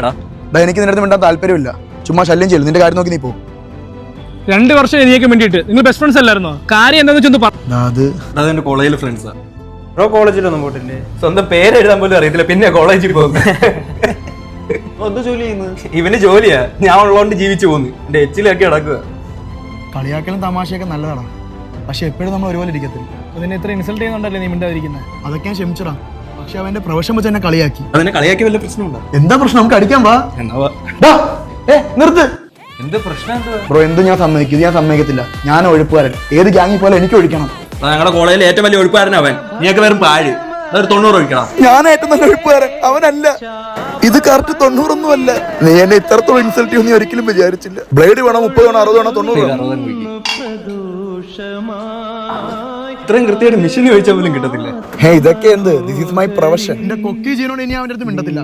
എടാ. ഡാ എനിക്ക് നിന്റെ അടുത്ത് മിണ്ടാൻ താല്പര്യമില്ല. ചുമ്മാ ശല്യം ചെയ്യും. നിന്റെ കാര്യം നോക്കി നീ പോ. രണ്ട് വർഷം എനിക്ക് വേണ്ടിയിട്ട്. നിങ്ങൾ ബെസ്റ്റ് ഫ്രണ്ട്സ് അല്ലായിരുന്നോ? കാര്യം എന്താണെന്ന് വെച്ചൊന്ന് പറ. അത് അതെന്റെ കോളേജിലെ ഫ്രണ്ട്സാ ബ്രോ കോളേജിലൊന്നും പോയിട്ടില്ലേ? സ്വന്തം പേര് എഴുതാൻ പോലും അറിയത്തില്ല. പിന്നെ കോളേജിൽ പോകുന്നു. എന്ത് ജോലി ചെയ്യുന്നു? ഇവന് ജോലിയാ. ഞാൻ ഉള്ളതുകൊണ്ട് ജീവിച്ചു പോകുന്നു എന്റെ എച്ചിലൊക്കെ അടക്കുക കളിയാക്കലും തമാശയൊക്കെ നല്ലതാണ് പക്ഷെ എപ്പോഴും നമ്മൾ ഒരുപോലെ ഇരിക്കത്തില്ല. അതിനെ ഇത്ര ഇൻസൾട്ട് ചെയ്യുന്നുണ്ടല്ലേ നീ മിണ്ടാതിരിക്കുന്നത് അതൊക്കെ ഞാൻ ക്ഷമിച്ചടാ. പക്ഷെ അവന്റെ പ്രൊഫഷൻ വെച്ച് എന്നെ കളിയാക്കി. അതിനെ കളിയാക്കി വല്ല പ്രശ്നമുണ്ടോ? എന്താ പ്രശ്നം? നമുക്ക് അടിക്കാൻ വാ. ഡാ, ഏ, നിർത്ത്. എന്ത് പ്രശ്നം? ബ്രോ എന്ത് ഞാൻ സമ്മതിക്കും. ഇത് ഞാൻ സമ്മതിക്കത്തില്ല. ഞാൻ ഒഴുപ്പുകാരൻ. ഏത് ഗ്യാങ്ങിൽ പോലെ എനിക്ക് ഒഴിക്കണം. ഞങ്ങളുടെ കോളേജിലെ ഏറ്റവും വലിയ ഒഴുപ്പാരൻ അവൻ. നീയൊക്കെ വെറും പാഴ്. അതൊരു തൊണ്ണൂറ് ഒഴിക്കണം. ഞാൻ ഏറ്റവും നല്ല ഒഴുപ്പുകാരൻ. അവനല്ല. ഇത് കറക്റ്റ് തൊണ്ണൂറൊന്നും അല്ല നീ എന്നെ ഇത്രത്തോളം ഇൻസൾട്ട് ചെയ്യുമെന്ന് ഞാൻ ഒരിക്കലും വിചാരിച്ചില്ല. ബ്ലേഡ് വേണം മുപ്പത് വേണം അറുപത് വേണം തൊണ്ണൂറ് വേണം? ഇത്രയും കൃത്യമായിട്ട് മിഷൻ ചോദിച്ചാൽ പോലും കിട്ടത്തില്ല. ഹേ ഇതൊക്കെ എന്ത്? ദിസ് ഈസ് മൈ പ്രൊഫഷൻ എന്റെ കൊക്കി ജീനോട് ഇനി അവന്റെ അടുത്ത് മിണ്ടത്തില്ല.